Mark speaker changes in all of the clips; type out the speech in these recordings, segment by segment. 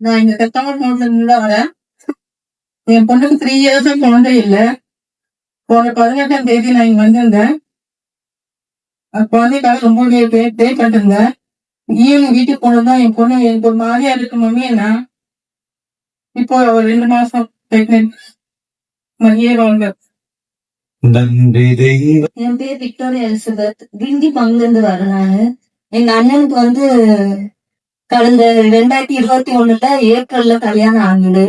Speaker 1: நான் இங்க கத்தாம போனதுல வரேன் என் பொண்ணுக்கு த்ரீ இயர்ஸ் குழந்தை இல்ல. போன பதினெட்டாம் தேதி நான் இங்க வந்திருந்தேன். குழந்தைக்காக ரொம்ப பே பே பண்ணிருந்தேன் ஈவினிங் வீட்டுக்கு போனதுதான் என் பொண்ணு எனக்கு ஒரு மாதிரியா இருக்கு மம்மி என்ன? இப்போ ஒரு ரெண்டு மாசம் பிரெக்னென்ட் மதியே வாங்க
Speaker 2: நன்றி தெய்வ
Speaker 3: என் பேர் விக்டோரியா எலிசபெத். கிண்டி பங்குலேருந்து வரேன் நானு எங்க அண்ணனுக்கு வந்து கடந்த ரெண்டாயிரத்தி இருபத்தி ஒண்ணுல ஏப்ரல்ல கல்யாணம் ஆகுது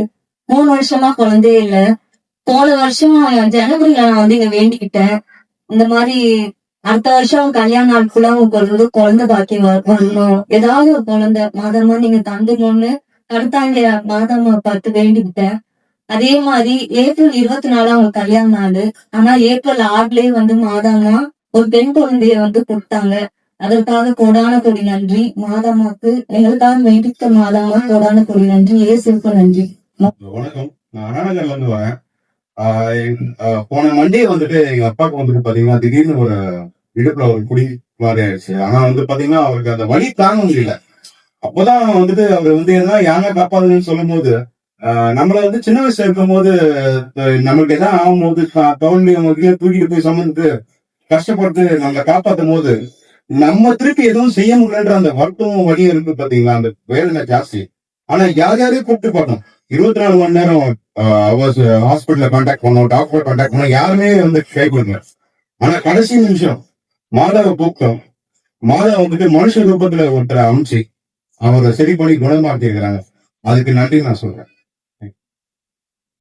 Speaker 3: மூணு வருஷமா குழந்தையே இல்ல. போன வருஷம் ஜனவரில நான் வந்து இங்க வேண்டிக்கிட்டேன். இந்த மாதிரி அடுத்த வருஷம் கல்யாண நாட்குள்ள உங்களுக்கு ஒரு குழந்தை பாக்கி வரணும். ஏதாவது ஒரு குழந்தை மாதமா நீங்க தந்துடணும்னு அடுத்தாங்க மாதமா பார்த்து வேண்டிக்கிட்டேன். அதே மாதிரி ஏப்ரல் இருபத்தி நாலு அவங்க கல்யாண நாள். ஆனா ஏப்ரல் ஆறுலயே வந்து மாதமா ஒரு பெண் குழந்தைய வந்து கொடுத்தாங்க. அதற்காக கோடான கொடி நன்றி. மாதாமாக்கு எங்களுக்காக வேண்டித்த மாதாமா கோடான கொடி நன்றி. இயேசுக்கு நன்றி.
Speaker 4: வணக்கம். நான் அண்ணாநகர்ல இருந்து வரேன். ஆஹ் போன மண்டே வந்துட்டு எங்க அப்பாவுக்கு வந்துட்டு பாத்தீங்கன்னா திடீர்னு ஒரு இடுப்புல ஒரு குடி மாதிரி ஆயிடுச்சு. ஆனா வந்து பாத்தீங்கன்னா அவருக்கு அந்த வழி தாங்க முடியல. அப்பதான் வந்துட்டு அவர் வந்து என்ன யானை காப்பாதுன்னு சொல்லும் போது ஆஹ் நம்மள வந்து சின்ன வயசுல இருக்கும் போது நம்மளுக்கு எதாவது ஆகும் போது அவங்க தூக்கிட்டு போய் சுமந்து கஷ்டப்பட்டு நம்மளை காப்பாத்தும் போது நம்ம திருப்பி எதுவும் செய்ய முடியலன்ற அந்த வருத்தம் வழியும் இருக்கு பாத்தீங்களா? அந்த வேதனை ஜாஸ்தி. ஆனா யார் யாரையும் கூப்பிட்டு பார்த்தோம் இருபத்தி நாலு மணி நேரம் அவர்ஸ் ஹாஸ்பிட்டல்ல கான்டாக்ட் பண்ணோம் டாக்டர் கான்டாக்ட் பண்ணோம் யாருமே வந்து கை கொடுங்க ஆனா கடைசி நிமிஷம் மாதாவை கூப்பிட்டோம் மாதா வந்துட்டு மனுஷ ரூபத்துல ஒருத்தரை அமிச்சு அவரை சரி பண்ணி குணமாத்திருக்கிறாங்க அதுக்கு நன்றி நான் சொல்றேன்.